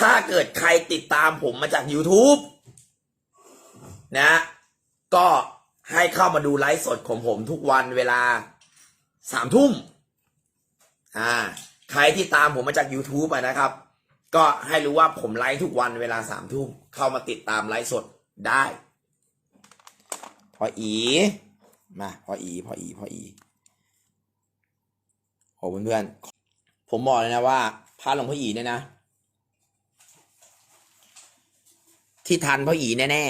ถ้าเกิดใครติดตามผมมาจาก YouTube นะ ก็ให้เข้ามาดูไลฟ์สดของผมทุกวันเวลาสามทุ่ม อ่า ใครที่ตามผมมาจาก YouTube นะครับ ก็ให้รู้ว่าผมไลฟ์ทุกวันเวลาสามทุ่ม เข้ามาติดตามไลฟ์สดได้พออี มาพออีพออีพออีโอ้เพื่อนๆผมบอกเลยนะว่าพระหลวงพ่ออีเนี่ยนะ ที่ทันพ่ออีแน่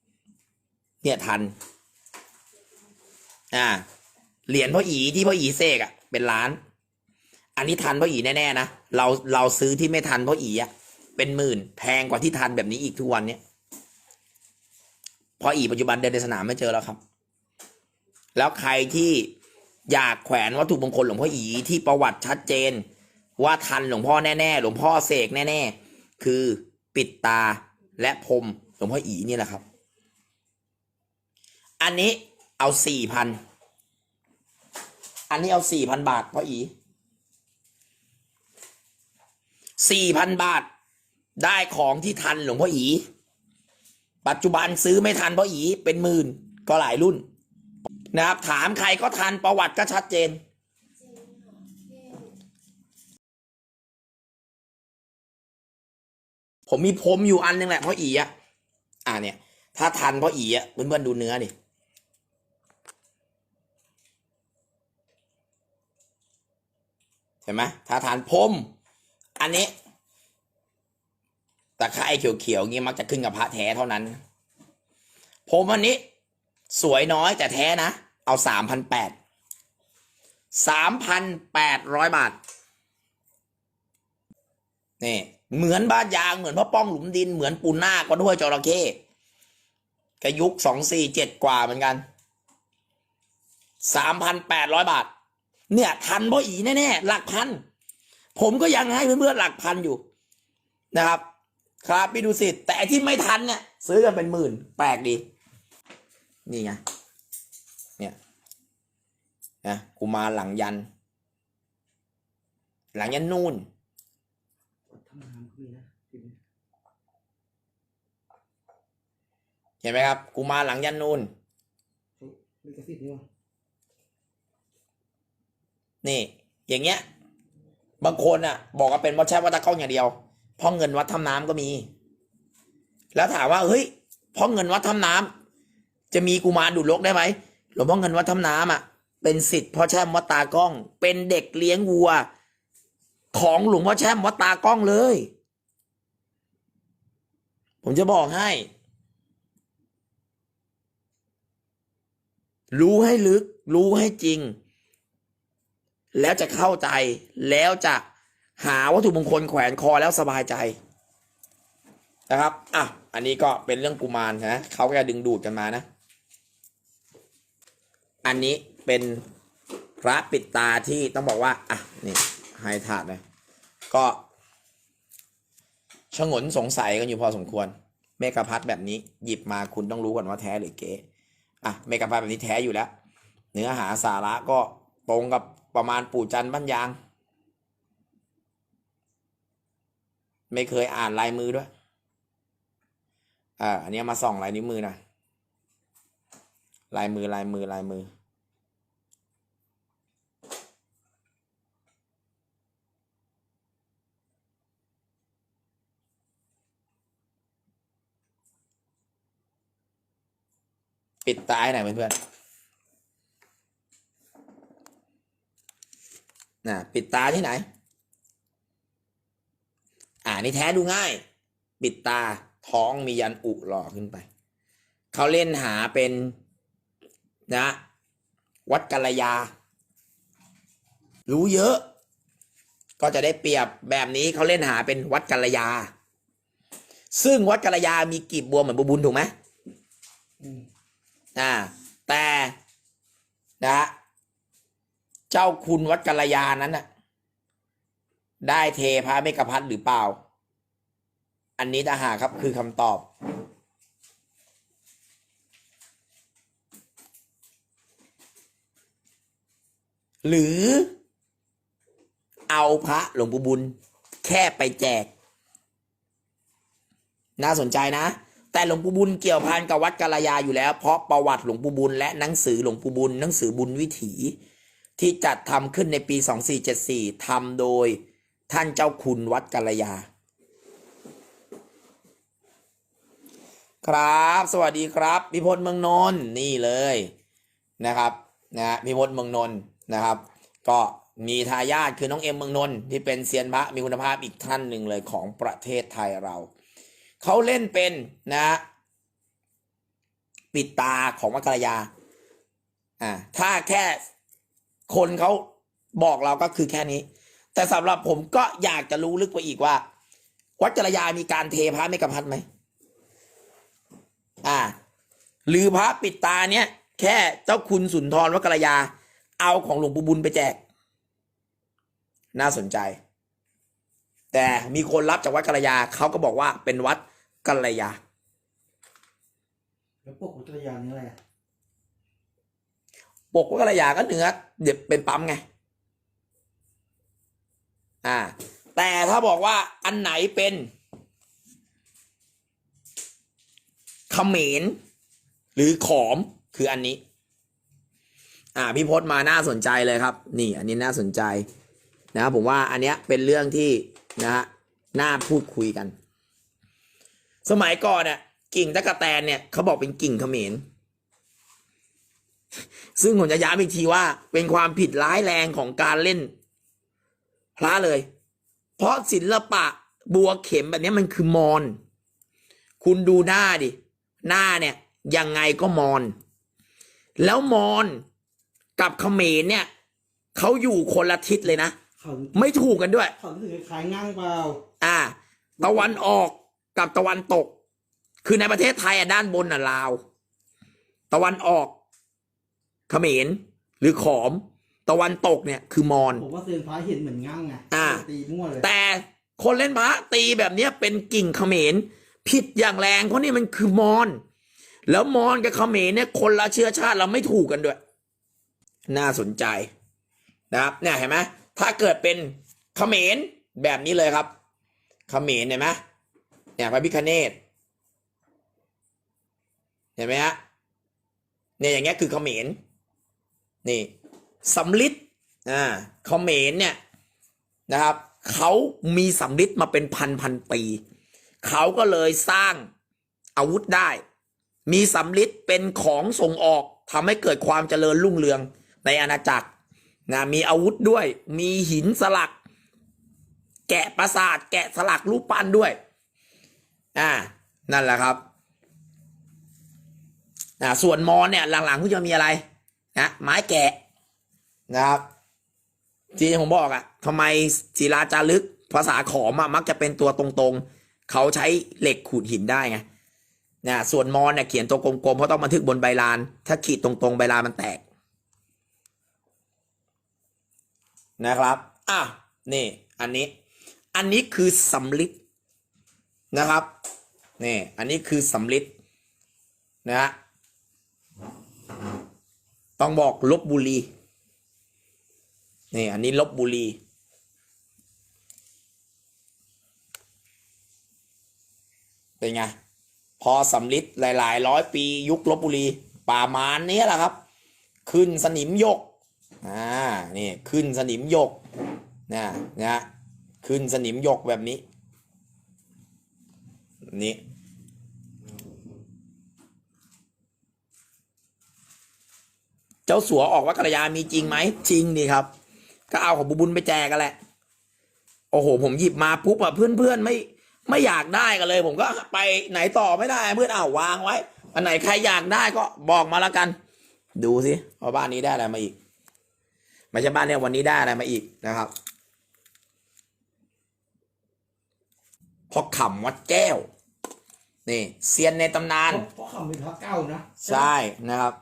ๆเนี่ยทัน อ่าเหรียญพ่ออีที่พ่ออีเสกอะเป็นล้าน อันนี้ทันพ่ออีแน่ๆนะเราเราซื้อที่ไม่ทันพ่ออีอะเป็นหมื่นแพงกว่าที่ทันแบบนี้อีกทุกวันเนี้ยพราะอีปัจจุบันเดินในสนามไม่เจอแล้วครับ แล้วใครที่อยากแขวนวัตถุมงคลหลวงพ่ออีที่ประวัติชัดเจน ว่าทันหลวงพ่อแน่ๆหลวงพ่อเสกแน่ๆคือปิดตา และพรมหลวงพ่ออีนี่แหละครับ อันนี้เอาสี่พัน อันนี้เอาสี่พันบาทพ่ออีสี่พันบาท ได้ของที่ทันหลวงพ่ออี ปัจจุบันซื้อไม่ทันพ่ออีเป็นหมื่นก็หลายรุ่นนะครับ ถามใครก็ทันประวัติก็ชัดเจน ผมมีพรมอยู่อันนึงแหละเพ่ออีอะอ่าเนี่ย ถ้าทันเพ่ออีอะเพื่อนๆดูเนื้อดิเห็นไหมถ้าทานพรมอันนี้ตะไคร้เขียวๆงี้มักจะขึ้นกับพระแท้เท่านั้นพรมอันนี้ สวยน้อยแต่แท้นะ เอาสามพันแปดสามพันแปดร้อยบาท นี่ เหมือนบ้านยางเหมือนพ่อป้องหลุมดินเหมือนปูนหน้าก็ด้วยจระเข้กระยุกสองสี่เจ็ดกว่าเหมือนกันสามพันแปดร้อยบาท เนี่ย ทันพ่ออีแน่ๆหลักพัน ผมก็ยังให้เพื่อนๆหลักพันอยู่นะครับ ครับพี่ดูสิแต่ที่ไม่ทันเนี่ย ซื้อกันเป็นหมื่น แปลกดี นี่ไงเนี่ยนะกูมาหลังยัน หลังยันนู่น ทำงานคุยนะทีนี้ เห็นไหมครับกูมาหลังยันนูนลิขสิทธิ์นี่วะนี่ อย่างเงี้ย บางคนอะ บอกว่าเป็นวัดแช่วัดตะก้องอย่างเดียวเพ่อเงินวัดทำน้ำก็มี แล้วถามว่าเฮ้ยเพ่อเงินวัดทำน้ำจะมีกุมารดูดลกได้ไหมหลวงพ่อเงินวัดทำน้ำอะ เป็นสิทธิ์พ่อแช่มวัดตากล้อง เป็นเด็กเลี้ยงวัว ของหลวงพ่อแช่มวัดตากล้องเลย ผมจะบอกให้ รู้ให้ลึก รู้ให้จริง แล้วจะเข้าใจ แล้วจะหาวัตถุมงคลแขวนคอแล้วสบายใจ นะครับ อะ อันนี้ก็เป็นเรื่องกุมารนะเขาก็จะดึงดูดกันมานะ อันนี้เป็นพระปิดตาที่ต้องบอกว่า อะ นี่ให้ถาดนะก็ชงนสงสัยกันอยู่พอสมควร เมกะพัดแบบนี้หยิบมาคุณต้องรู้ก่อนว่าแท้หรือเก๊ อะเมกะพายแบบนี้แท้อยู่แล้ว เนื้อหาสาระก็ตรงกับประมาณปู่จันบ้านยาง ไม่เคยอ่านลายมือด้วยอ่าอันนี้มาส่องลายนิ้วมือนะลายมือลายมือลายมือ ปิดตาให้หน่อยเพื่อนๆน่ะปิดตาที่ไหน อ่านี่แท้ดูง่าย ปิดตาท้องมียันอุหล่อขึ้นไป เขาเล่นหาเป็นนะ วัดกัลยา รู้เยอะ ก็จะได้เปรียบแบบนี้เขาเล่นหาเป็นวัดกัลยา ซึ่งวัดกัลยามีกีบบัวเหมือนบัวบุญถูกไหม อืมอ่าแต่นะเจ้าคุณวัดกัลยานั้นน่ะได้เทพระเมกะพัดหรือเปล่า อันนี้ทหารครับคือคำตอบ หรือเอาพระหลวงปู่บุญ แค่ไปแจก น่าสนใจนะ แต่หลวงปู่บุญเกี่ยวพันกับวัดกาลยาอยู่แล้ว เพราะประวัติหลวงปู่บุญและหนังสือหลวงปู่บุญหนังสือบุญวิถี ที่จัดทำขึ้นในปี 2474ทำโดยท่านเจ้าคุณวัดกาลยา ครับ สวัสดีครับพิพจน์เมืองนนท์นี่เลยนะครับนะฮะพิพจน์เมืองนนท์นะครับ ก็มีทายาทคือน้องเอ็มเมืองนนท์ที่เป็นเซียนพระมีคุณภาพอีกท่านหนึ่งเลยของประเทศไทยเรา เขาเล่นเป็นนะฮะปิดตาของวัดกาลยา อ่า ถ้าแค่คนเขาบอกเราก็คือแค่นี้ แต่สำหรับผมก็อยากจะรู้ลึกไปอีกว่า วัดกาลยามีการเทพระเมกพัดไหมอ่า หรือพระปิดตาเนี่ย แค่เจ้าคุณสุนทรวัดกระยา เอาของหลวงปู่บุญไปแจก น่าสนใจ แต่มีคนรับจากวัดกระยาเขาก็บอกว่าเป็นวัด กระยา แล้วพวกอุตรยานนี่อะไรอะปกวัดกระยาก็เนื้อเดี๋ยวเป็นปั๊มไง อ่า แต่ถ้าบอกว่าอันไหนเป็นเขมรหรือขอมคืออันนี้ อ่าพี่พศมาน่าสนใจเลยครับ นี่ อันนี้น่าสนใจนะครับผมว่าอันเนี้ยเป็นเรื่องที่นะฮะน่าพูดคุยกัน สมัยก่อนเนี่ยกิ่งตะกะแตนเนี่ยเขาบอกเป็นกิ่งเขมรซึ่งผมจะย้ำอีกทีว่า เป็นความผิดร้ายแรงของการเล่นพระเลย เพราะศิลปะบัวเข็มแบบนี้มันคือมอน คุณดูหน้าดิ หน้าเนี่ย ยังไงก็มอน แล้วมอนกับเขมรเนี่ยเขาอยู่คนละทิศเลยนะเขาไม่ถูกกันด้วย เขารู้สึกคล้ายๆงั่งเปล่า อ่า ตะวันออก กับตะวันตก คือในประเทศไทยอะด้านบนอะลาว ตะวันออกเขมรหรือขอม ตะวันตกเนี่ยคือมอญผมว่าเซียนพระเห็นเหมือนงั่งไงอ่า ตีมั่วเลย แต่คนเล่นพระตีแบบเนี้ยเป็นกิ่งเขมรผิดอย่างแรงเพราะนี่มันคือมอญแล้วมอญกับเขมรเนี่ยคนละเชื้อชาติเราไม่ถูกกันด้วย น่าสนใจนะครับเนี่ยเห็นไหมถ้าเกิดเป็นเขมรแบบนี้เลยครับ เขมรเห็นไหม เนี่ยพระพิคเนตเห็นไหมฮะเนี่ยอย่างเงี้ยคือเขมรนี่สำลิดอ่าเขมรเนี่ยนะครับเขามีสำลิดมาเป็นพันพันปีเขาก็เลยสร้างอาวุธได้ มีสำลิดเป็นของส่งออกทำให้เกิดความเจริญรุ่งเรืองในอาณาจักรนะมีอาวุธด้วย มีหินสลัก แกะประสาท แกะสลักรูปปั้นด้วย อ่านั่นแหละครับอ่าส่วนมอเนี่ยหลังๆก็จะมีอะไรนะไม้แกะนะครับที่ผมบอกอะทำไมศิลาจารึกภาษาขอมอะมักจะเป็นตัวตรงๆ เขาใช้เหล็กขูดหินได้ไงนะส่วนมอนเนี่ยเขียนตัวกลมๆเพราะต้องบันทึกบนใบลาน ถ้าขีดตรงๆ ใบลานมันแตก นะครับอะนี่ อันนี้ อันนี้คือสำลิด นะครับนี่อันนี้คือสำลิดนะฮะต้องบอกลบบุรีนี่อันนี้ลบบุรีเป็นไงพอสำลิดหลาย ๆ ร้อยปียุคลบบุรี ป่ามานนี้แหละครับ ขึ้นสนิมยกอ่านี่ขึ้นสนิมยกนะนะขึ้นสนิมยกแบบนี้ นี่เจ้าสัวออกวัดกระยามีจริงไหมจริงนี่ครับ ก็เอาของบุบุญไปแจกกันแหละ โอ้โห ผมหยิบมาปุ๊บอะเพื่อนเพื่อนๆไม่ ไม่อยากได้กันเลย ผมก็ไปไหนต่อไม่ได้ เพื่อนเอาวางไว้ อันไหนใครอยากได้ก็บอกมาแล้วกัน ดูสิว่าบ้านนี้ได้อะไรมาอีกไม่ใช่บ้านเนี่ยวันนี้ได้อะไรมาอีกนะครับพอขำวัดแก้ว นี่เซียนในตำนานเพราะเพราะเขาเป็นพระเก้านะ ใช่นะครับ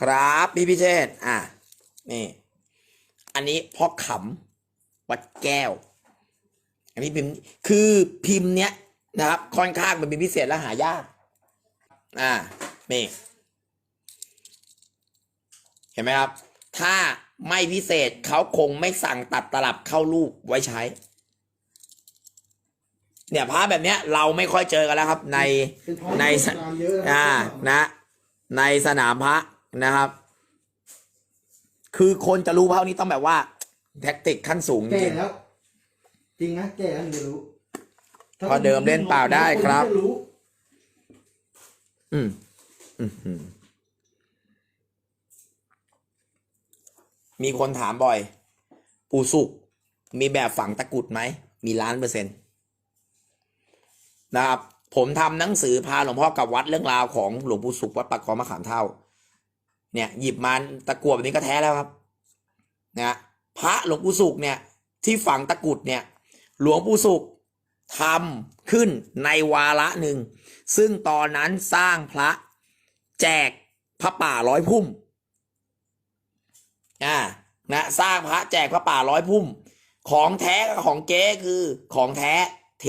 ครับพี่พิเชษฐ์อะนี่ อันนี้พ่อขำวัดแก้ว อันนี้พิมพ์คือพิมพ์เนี้ยนะครับ ค่อนข้างมันเป็นพิเศษและหายาก อ่านี่เห็นไหมครับ ถ้าไม่พิเศษเขาคงไม่สั่งตัดตลับเข้ารูปไว้ใช้ เนี่ยพระแบบเนี้ยเราไม่ค่อยเจอกันแล้วครับ ในเป็นพระในที่โบราณเยอะนะอ่านะ ในสนามพระนะครับ คือคนจะรู้พระนี้ต้องแบบว่า แท็กติกขั้นสูงจแก่ริงแล้ว จริงนะแก่แล้วถึงจะรู้พอเดิมเล่นเปล่าได้ครับนจะรู้อืมอืมอืมมีคนถามบ่อย ปูสุกมีแบบฝังตะกรุดไหม มีล้านเปอร์เซ็นต์ นะครับ ผมทำหนังสือพาหลวงพ่อกับวัดเรื่องราวของหลวงปู่สุขวัดปักคอมะขามเท่า เนี่ย หยิบมาตะกรวดแบบนี้ก็แท้แล้วครับนะพระหลวงปู่สุขเนี่ย ที่ฝังตะกุดเนี่ย หลวงปู่สุขทำขึ้นในวาระหนึ่ง ซึ่งตอนนั้นสร้างพระแจกพระป่าร้อยพุ่มอ่านะสร้างพระแจกพระป่าร้อยพุ่ม ของแท้กับของเก๊คือของแท้เท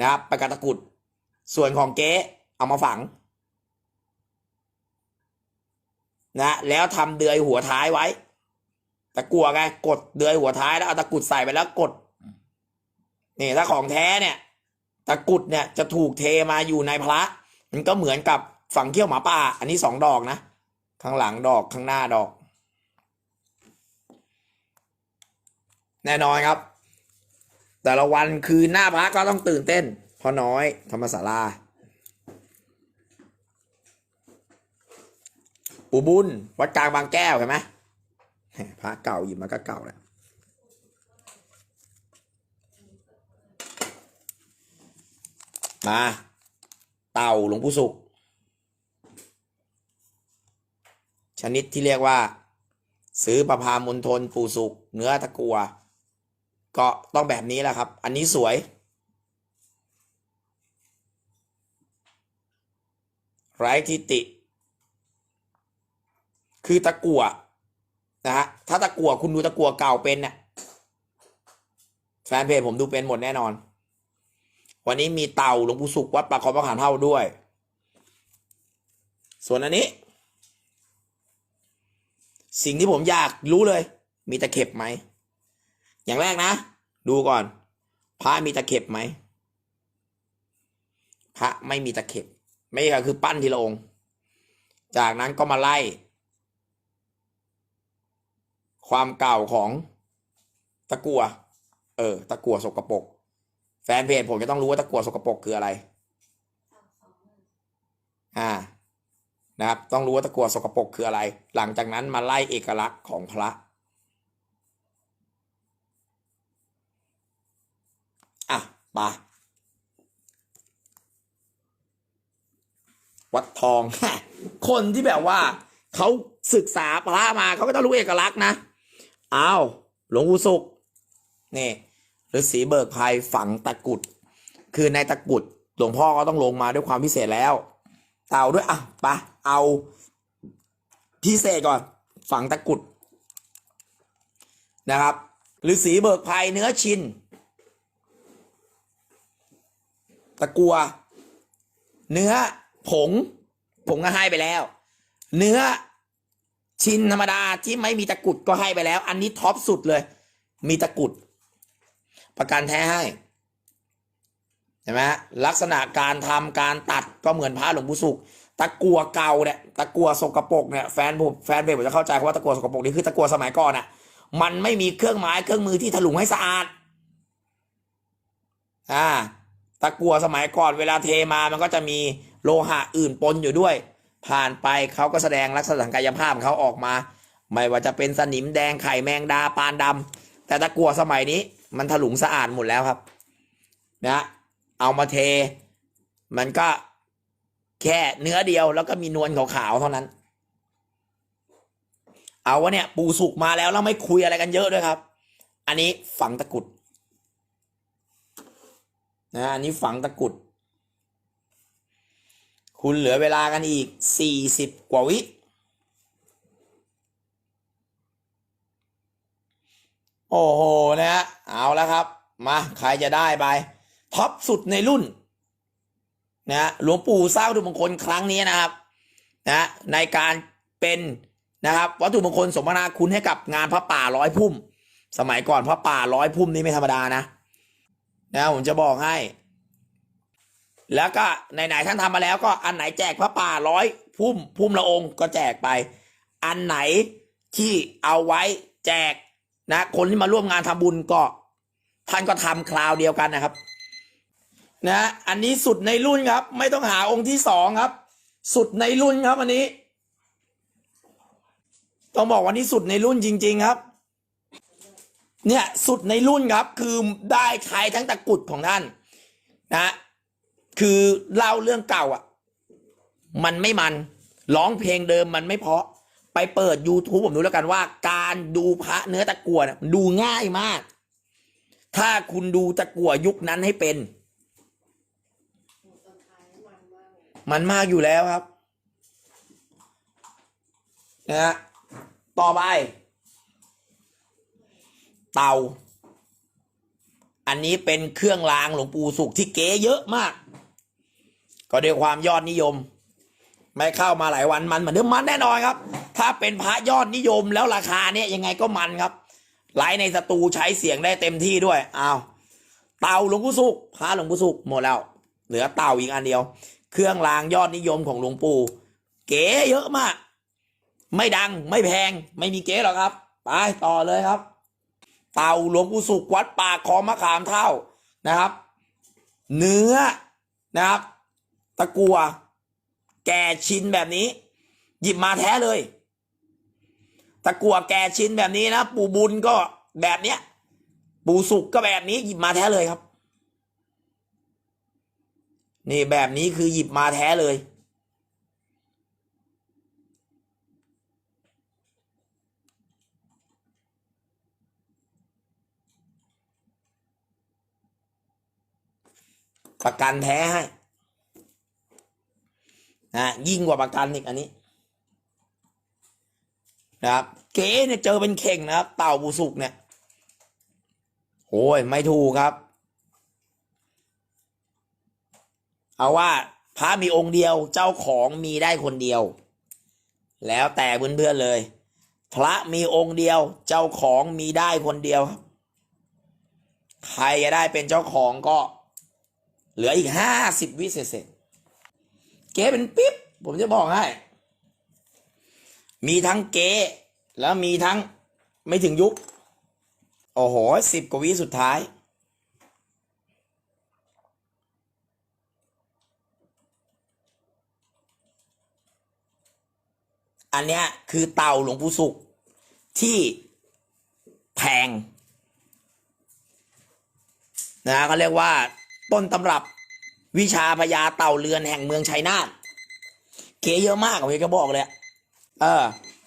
นะครับไปกบตะกุด ส่วนของเก๊เอามาฝัง นะ แล้วทำเดือยหัวท้ายไว้ตะกัวไงกดเดือยหัวท้ายแล้วเอาตะกุดใส่ไปแล้วกดนี่ถ้าของแท้เนี่ย ตะกุดเนี่ยจะถูกเทมาอยู่ในพระ มันก็เหมือนกับฝังเขี้ยวหมาป่า อันนี้สองดอกนะ ข้างหลังดอกข้างหน้าดอก แน่นอนครับ แต่ละวันคือหน้าพระก็ต้องตื่นเต้นพราะน้อยธรรมศาลาอุบุญวัดกลางบางแก้วเห็นไหมแหมพระเก่าหยิบมาก็เก่าแล้วมาเต่าหลวงปู่สุข ชนิดที่เรียกว่า ซื้อประพามณฑลปู่สุข เนื้อตะกัว ก็ต้องแบบนี้แหละครับ อันนี้สวย ไร้ทิติ คือตะกัวนะฮะถ้าตะกัวคุณดูตะกัวเก่าเป็นเนี่ยแฟนเพจผมดูเป็นหมดแน่นอน วันนี้มีเต่าหลวงปู่สุขวัดปากคอประขามเท่าด้วย ส่วนอันนี้ สิ่งที่ผมอยากรู้เลย มีตะเข็บไหม อย่างแรกนะ ดูก่อน พระมีตะเข็บไหมพระไม่มีตะเข็บ ไม่ก็คือปั้นทีละองค์ จากนั้นก็มาไล่ ความเก่าของตะกัว เออ ตะกัวสกปรกแฟนเพจผมจะต้องรู้ว่าตะกัวสกปรกคืออะไร อ่า นะครับ ต้องรู้ว่าตะกัวสกปรกคืออะไร หลังจากนั้นมาไล่เอกลักษณ์ของพระ อะมาวัดทอง คนที่แบบว่า เขาศึกษาพระมาเขาก็ต้องรู้เอกลักษณ์นะอ้าวหลวงปู่สุขนี่ฤาษีเบิกภัยฝังตะกุด คือในตะกุดหลวงพ่อก็ต้องลงมาด้วยความพิเศษแล้ว เต่าด้วยอะไปะเอาพิเศษก่อน ฝังตะกุดนะครับฤาษีเบิกภัยเนื้อชิน ตะกัว เนื้อผง ผมก็ให้ไปแล้ว เนื้อชิ้นธรรมดาที่ไม่มีตะกุดก็ให้ไปแล้ว อันนี้ท็อปสุดเลย มีตะกุด ประกันแท้ให้เห็นไหมลักษณะการทำการตัดก็เหมือนพระหลวงปู่สุขตะกัวเก่าเนี่ยตะกัวสกปรกเนี่ยแฟนผมแฟนเพจผมจะเข้าใจเพราะว่าตะกัวสกปรกนี่คือตะกัวสมัยก่อนอะ มันไม่มีเครื่องไม้เครื่องมือที่ถลุงให้สะอาด อ่า ตะกัวสมัยก่อนเวลาเทมามันก็จะมีโลหะอื่นปนอยู่ด้วย ผ่านไปเขาก็แสดงลักษณะกายภาพของเขาออกมา ไม่ว่าจะเป็นสนิมแดงไข่แมงดาปานดำแต่ตะกัวสมัยนี้มันถลุงสะอาดหมดแล้วครับนะเอามาเท มันก็แค่เนื้อเดียวแล้วก็มีนวลขาวๆเท่านั้น เอาวะเนี่ยปูสุกมาแล้วแล้วไม่คุยอะไรกันเยอะด้วยครับ อันนี้ฝังตะกุด นะอันนี้ฝังตะกุด คุณเหลือเวลากันอีกสี่สิบกว่าวิโอ้โหนะฮะเอาแล้วครับ มาใครจะได้ไปท็อปสุดในรุ่นนะฮะหลวงปู่สร้างวัตถุมงคลครั้งนี้นะครับนะในการเป็นนะครับวัตถุมงคลสมนาคุณให้กับงานพระป่าร้อยพุ่ม สมัยก่อนพระป่าร้อยพุ่มนี่ไม่ธรรมดานะ นะผมจะบอกให้ แล้วก็ไหนๆท่านทำมาแล้วก็อันไหนแจกพระป่าร้อยพุ่มพุ่มละองค์ก็แจกไป อันไหนที่เอาไว้แจกนะ คนที่มาร่วมงานทำบุญก็ท่านก็ทำคราวเดียวกันนะครับ นะ อันนี้สุดในรุ่นครับ ไม่ต้องหาองค์ที่สองครับ สุดในรุ่นครับอันนี้ ต้องบอกว่านี่สุดในรุ่นจริง ๆ ครับ เนี่ยสุดในรุ่นครับคือได้ใช้ทั้งตะกุดของท่านนะคือเล่าเรื่องเก่าอะ มันไม่มันร้องเพลงเดิมมันไม่เพาะ ไปเปิด YouTube ผมดูแล้วกันว่า การดูพระเนื้อตะกั่วดูง่ายมาก ถ้าคุณดูตะกั่วยุคนั้นให้เป็น มันมากอยู่แล้วครับนะฮะต่อไป เตา อันนี้เป็นเครื่องรางหลวงปู่สุขที่เก๋เยอะมาก ก็ด้วยความยอดนิยม ไม่เข้ามาหลายวันมันเหมือนเดิมมันแน่นอนครับ ถ้าเป็นพระยอดนิยมแล้วราคาเนี่ยยังไงก็มันครับไลฟ์ในสตูใช้เสียงได้เต็มที่ด้วยอ้าวเตาหลวงปู่สุขพระหลวงปู่สุขหมดแล้ว เหลือเต่าอีกอันเดียว เครื่องรางยอดนิยมของหลวงปู่ เก๋เยอะมาก ไม่ดังไม่แพงไม่มีเก๋หรอกครับ ไปต่อเลยครับ เต่าหลวงปู่สุขวัดป่าคลองมะขามเท่านะครับ เนื้อนะครับ ตะกัว แก่ชิ้นแบบนี้ หยิบมาแท้เลย ตะกัวแก่ชิ้นแบบนี้นะปู่บุญก็แบบเนี้ยปู่สุกก็แบบนี้หยิบมาแท้เลยครับ นี่แบบนี้คือหยิบมาแท้เลย ประกันแท้ให้นะยิ่งกว่าประกันอีกอันนี้นะครับ เก๋เนี่ยเจอเป็นเข่งนะครับ เต่าบูสุกเนี่ยโอ้ยไม่ถูกครับ เอาว่าพระมีองค์เดียวเจ้าของมีได้คนเดียว แล้วแต่เพื่อนๆเลย พระมีองค์เดียวเจ้าของมีได้คนเดียว ใครจะได้เป็นเจ้าของก็ เหลืออีกห้าสิบวิเศษเก๋เป็นปิ๊บ ผมจะบอกให้ มีทั้งเก๋แล้วมีทั้งไม่ถึงยุค โอ้โหสิบกว่าวิสุดท้าย อันเนี้ยคือเต่าหลวงปู่สุข ที่แพงนะเขาเรียกว่า ต้นตำรับ วิชาพญาเต่าเรือนแห่งเมืองชัยนาทเก๋เยอะมากผมจะบอกเลยเออ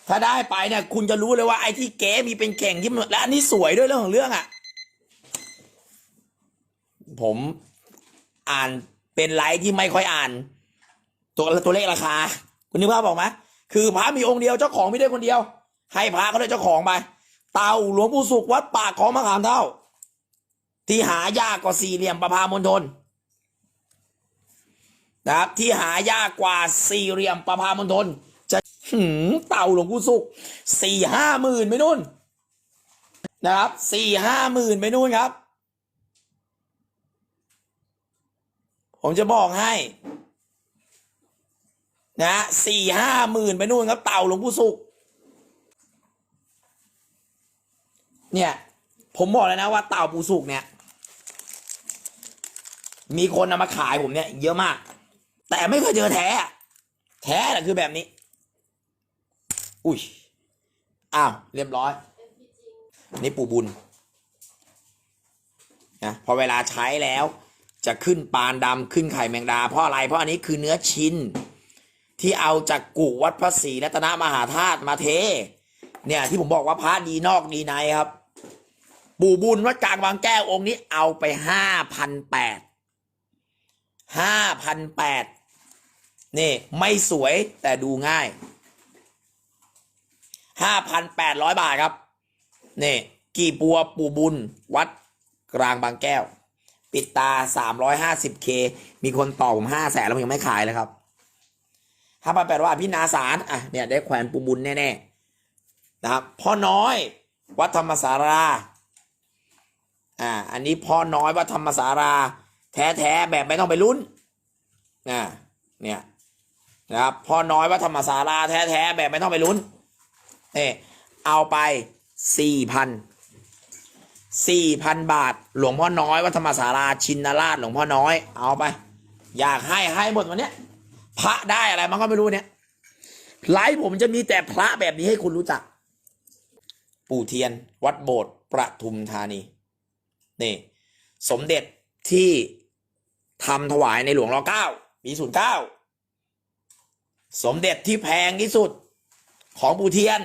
ถ้าได้ไปเนี่ยคุณจะรู้เลยว่าไอ้ที่เก๋มีเป็นเก่งที่มันและอันนี้สวยด้วยเรื่องของเรื่องอะ่ะ ผมอ่านเป็นไลฟ์ที่ไม่ค่อยอ่าน ตัวตัวเลขราคา คุณนึกภาพบอกไหมคือพระมีองค์เดียวเจ้าของไม่ได้คนเดียว ให้พระเขาได้เจ้าของไปเต่าหลวงปู่สุขวัดปากของมะขามเท่า ที่หายากกว่าสี่เหลี่ยมประพามณฑลนะครับที่หายากกว่าสี่เหลี่ยมประพามณฑลจะหืมเต่าหลวงปู่สุขสี่ห้าหมื่นไปนู่นนะครับสี่ห้าหมื่นไปนู่นครับ ผมจะบอกให้ นะสี่ห้าหมื่นไปนู่นครับ เต่าหลวงปู่สุขเนี่ย ผมบอกเลยนะว่าเต่าปูสุกเนี่ย มีคนนำมาขายผมเนี่ยเยอะมาก แต่ไม่เคยเจอแท้ แท้แหะคือแบบนี้ อุ้ยอ้าวเรียบร้อยนี่ปูบุญนะพอเวลาใช้แล้ว จะขึ้นปานดำขึ้นไข่แมงดา เพราะอะไรเพราะอันนี้คือเนื้อชิ้น ที่เอาจากกุวัดพระศรีรัตนมหาธาตุมาเท เนี่ยที่ผมบอกว่าพระดีนอกดีในครับ ปู่บุญวัดกลางบางแก้วองค์นี้เอาไปห้าพันแปด ห้าพันแปดนี่ไม่สวยแต่ดูง่ายห้าพันแปดร้อยบาทครับ นี่ กี่ปัวปูบุญ วัดกลางบางแก้ว ปิดตาสามร้อยห้าสิบเคมีคนต่อผมห้าแสนแล้วผมยังไม่ขายเลยครับห้าพันแปดว่าพี่นาสารอะเนี่ยได้แขวนปูบุญแน่ๆนะครับพ่อน้อยวัดธรรมสาราอ่าอันนี้พ่อน้อยวัดธรรมสารา แท้ๆแบบไม่ต้องไปลุ้นอ่าเนี่ยนะครับพ่อน้อยวัดธรรมสาราแท้ๆแบบไม่ต้องไปลุ้นเนี่ยเอาไปสี่พันสี่พันบาท หลวงพ่อน้อยวัดธรรมสาราชินราชหลวงพ่อน้อย เอาไป อยากให้ให้หมดวันเนี้ยพระได้อะไรมันก็ไม่รู้เนี่ยไลฟ์ผมจะมีแต่พระแบบนี้ให้คุณรู้จัก ปู่เทียน วัดโบสถ์ประทุมธานี นี่ สมเด็จที่ ทำถวายในหลวงรอเก้าปีศูนย์เก้าสมเด็จที่แพงที่สุดของปูเทียน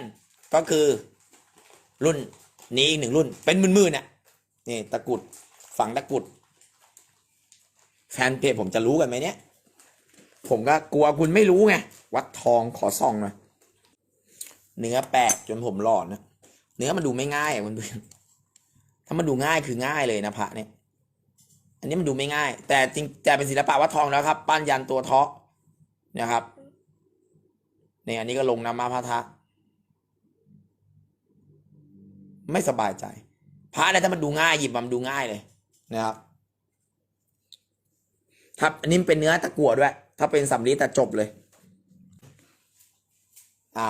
ก็คือ รุ่นนี้อีกหนึ่งรุ่น เป็นมื่นๆเนี่ยนี่ตะกุดฝังตะกุด แฟนเพจผมจะรู้กันไหมเนี่ย ผมก็กลัวคุณไม่รู้ไง วัดทองขอส่องหน่อยเนื้อแปลกจนผมหลอนนะเนื้อมันดูไม่ง่ายอะคุณเพื่อนถ้ามันดูง่ายคือง่ายเลยนะพระเนี่ย อันนี้มันดูไม่ง่าย แต่จริงแต่เป็นศิลปะวัดทองแล้วครับ ปั้นยันตัวเทาะนะครับเนี่ยอันนี้ก็ลงน้ำมาพระทะ ไม่สบายใจ พระอะไรถ้ามันดูง่ายหยิบมันดูง่ายเลยนะครับครับอันนี้เป็นเนื้อตะกั่วด้วย ถ้าเป็นสำลีแต่จบเลยอ่า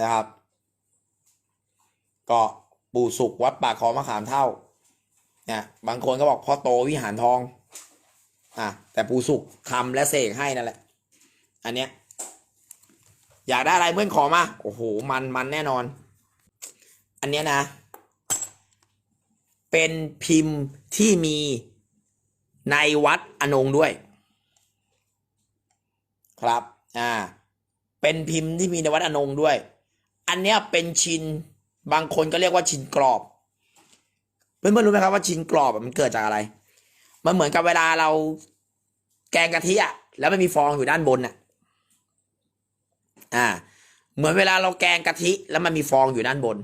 นะครับ ก็ปู่สุกวัดปากคอมะขามเท่า นี่ยบางคนก็บอกพ่อโตวิหารทองอะแต่ปู่สุกทำและเสกให้นั่นแหละ อันเนี้ยอยากได้อะไรเพื่อนขอมาโอ้โหมันมันแน่นอน อันเนี้ยนะ เป็นพิมพ์ที่มีในวัดอนงด้วย ครับอ่าเป็นพิมพ์ที่มีในวัดอนงด้วย อันเนี้ยเป็นชินบางคนก็เรียกว่าชินกรอบ เพื่อนๆรู้ไหมครับว่าชิ้นกรอบมันเกิดจากอะไร มันเหมือนกับเวลาเราแกงกะทิอะแล้วมันมีฟองอยู่ด้านบนน่ะอ่า เหมือนเวลาเราแกงกะทิแล้วมันมีฟองอยู่ด้านบน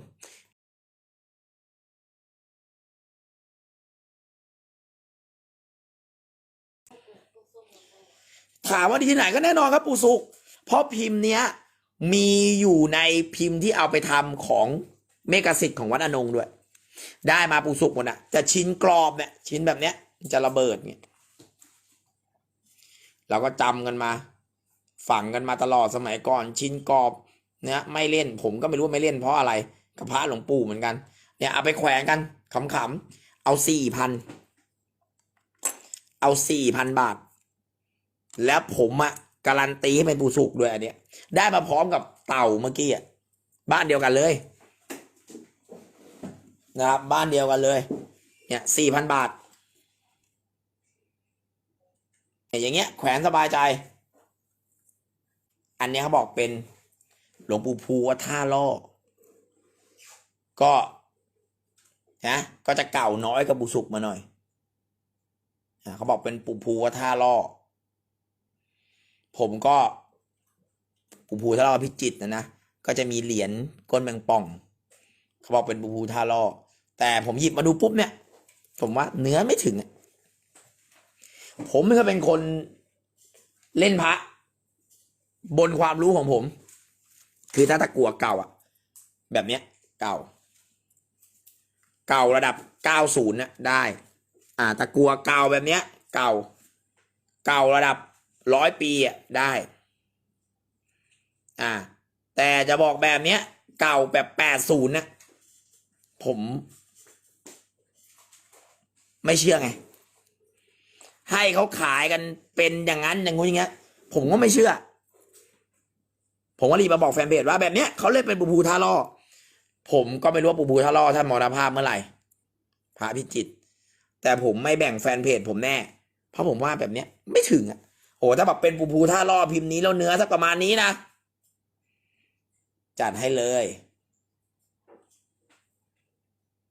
ถามว่าที่ไหนก็แน่นอนครับปู่สุกเพราะพิมพ์เนี้ยมีอยู่ในพิมพ์ที่เอาไปทำของเมกาสิทธิ์ของวัดอนงด้วย ได้มาปูสุกหมดอะจะชิ้นกรอบเนี่ยชิ้นแบบเนี้ยจะระเบิดเนี่ยเราก็จำกันมา ฝังกันมาตลอดสมัยก่อน ชิ้นกรอบเนี่ยไม่เล่นผมก็ไม่รู้ว่าไม่เล่นเพราะอะไรกับพระหลวงปู่เหมือนกัน เนี่ยเอาไปแขวนกันขำๆเอาสี่พันเอาสี่พันบาท แล้วผมอะการันตีให้เป็นปูสุกด้วยอันเนี้ยได้มาพร้อมกับเต่าเมื่อกี้อะบ้านเดียวกันเลย นะครับบ้านเดียวกันเลย เนี่ยสี่พันบาทเนี่ยอย่างเงี้ยแขวนสบายใจ อันนี้เขาบอกเป็นหลวงปู่ภูวัดท่าล่อ ก็นะก็จะเก่าน้อยกับบุสุกมาหน่อยเขาบอกเป็นปู่ภูวัดท่าล่อ ผมก็ปู่ภูท่าล่อพิจิตนะนะ ก็จะมีเหรียญก้นแมงป่อง เขาบอกเป็นปู่ภูท่าล่อ แต่ผมหยิบมาดูปุ๊บเนี่ย ผมว่าเนื้อไม่ถึง ผมก็เป็นคนเล่นพระ บนความรู้ของผม คือถ้าตะกัวเก่าอะแบบเนี้ย เก่า เก่าระดับเก้าศูนย์นะได้ อ่า ตะกัวเก่าแบบเนี้ย เก่า เก่าระดับร้อยปีอะได้ อ่า แต่จะบอกแบบเนี้ย เก่าแบบแปดศูนย์นะผม ไม่เชื่อไง ให้เขาขายกันเป็นอย่างนั้นอย่างงู้นอย่างเงี้ย ผมก็ไม่เชื่อ ผมก็รีบมาบอกแฟนเพจว่าแบบเนี้ยเขาเล่นเป็นปูภูท่าล่อผมก็ไม่รู้ว่าปูภูท่าล่อท่านมรณภาพเมื่อไหร่พระพิจิต แต่ผมไม่แบ่งแฟนเพจผมแน่ เพราะผมว่าแบบเนี้ยไม่ถึงอะโอ้ถ้าแบบเป็นปูภูท่าล่อพิมพ์นี้แล้วเนื้อสักประมาณนี้นะจัดให้เลย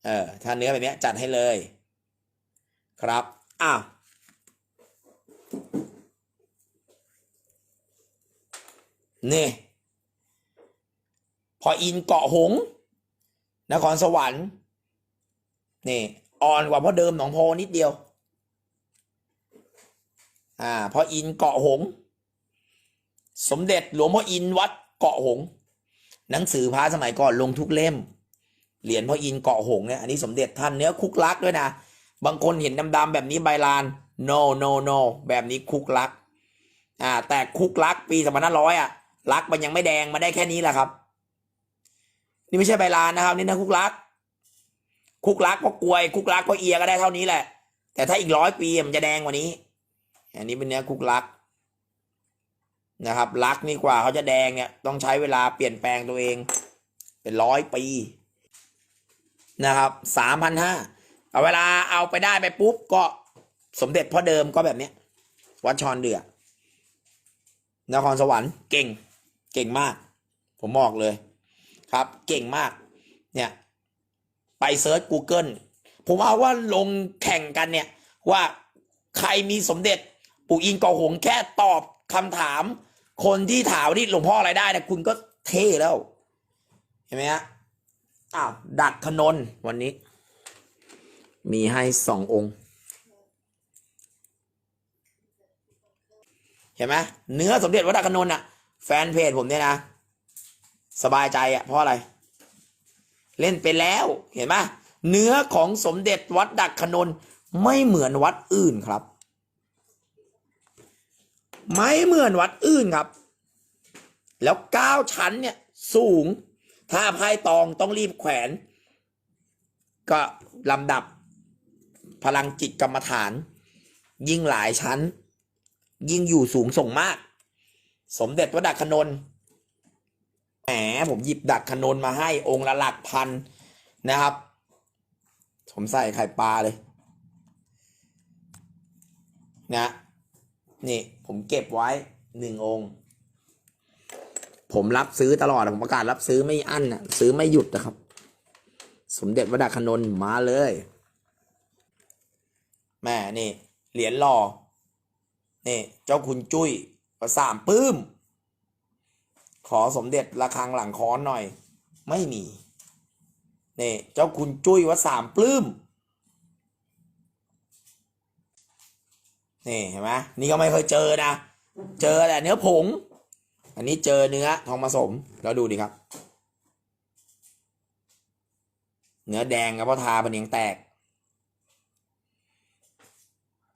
เออถ้าเนื้อแบบเนี้ยจัดให้เลย ครับอ้าวนี่พออินเกาะหง นครสวรรค์นี่อ่อนกว่าพ่อเดิมหนองโพนิดเดียว อ่าพออินเกาะหง สมเด็จหลวงพ่ออินวัดเกาะหง หนังสือพระสมัยก่อนลงทุกเล่ม เหรียญพ่ออินเกาะหงเนี่ยอันนี้สมเด็จท่านเนื้อคุกลักด้วยนะ บางคนเห็นดำๆแบบนี้ใบลาน no no no แบบนี้คุกลัก อ่า แต่คุกลักปีสองพันห้าร้อยอะลักมันยังไม่แดงมาได้แค่นี้แหละครับ นี่ไม่ใช่ใบลานนะครับ นี่นะคุกลัก คุกลักก็กลวย คุกลักก็เอียก็ได้เท่านี้แหละ แต่ถ้าอีกร้อยปีมันจะแดงกว่านี้ อันนี้เป็นเนื้อคุกลักนะครับลักนี่กว่าเขาจะแดงเนี่ยต้องใช้เวลาเปลี่ยนแปลงตัวเอง เป็นร้อยปีนะครับสามพันห้า เอาเวลาเอาไปได้ไปปุ๊บก็สมเด็จพ่อเดิมก็แบบเนี้ย วัดชอนเดือนครสวรรค์เก่ง เก่งมาก ผมบอกเลย ครับ เก่งมาก เนี่ย ไปเซิร์ช Google ผมเอาว่าลงแข่งกันเนี่ย ว่าใครมีสมเด็จ ปู่อินกอหงแค่ตอบคำถาม คนที่ถามนี่หลวงพ่ออะไรได้นะคุณก็เท่แล้ว เห็นไหมฮะอ้าวดักขนนวันนี้ มีให้สององค์ เห็นไหมเนื้อสมเด็จวัดดักขนนอะแฟนเพจผมเนี่ยนะ สบายใจอะเพราะอะไร เล่นไปแล้วเห็นไหมเนื้อของสมเด็จวัดดักขนนไม่เหมือนวัดอื่นครับ ไม่เหมือนวัดอื่นครับ แล้วเก้าชั้นเนี่ยสูง ถ้าไพ่ตองต้องรีบแขวน ก็ลำดับ พลังจิตกรรมฐาน ยิ่งหลายชั้น ยิ่งอยู่สูงส่งมาก สมเด็จวัดดักขนนแหมผมหยิบดักขนนมาให้องค์ละหลักพันนะครับ ผมใส่ไข่ปลาเลยนะนี่ผมเก็บไว้หนึ่งองค์ ผมรับซื้อตลอดผมประกาศรับซื้อไม่อั้นนะซื้อไม่หยุดนะครับ สมเด็จวดาคณนมาเลย แม่นี่ เหรียญหล่อนี่ เจ้าคุณจุ้ยประสามปื้ม ขอสมเด็จระฆังหลังค้อนหน่อย ไม่มีนี่เจ้าคุณจุ้ยวัดสามปลื้มนี่เห็นไหมนี่ก็ไม่เคยเจอนะ เจอแต่เนื้อผง อันนี้เจอเนื้อทองผสม แล้วดูดิครับ เนื้อแดงกับพ่อทาเป็นเนียงแตก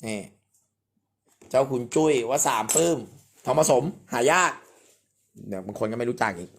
นี่เจ้าคุณจุ้ยว่าสามปื้มทองผสมหายากเดี๋ยวบางคนก็ไม่รู้จักอีก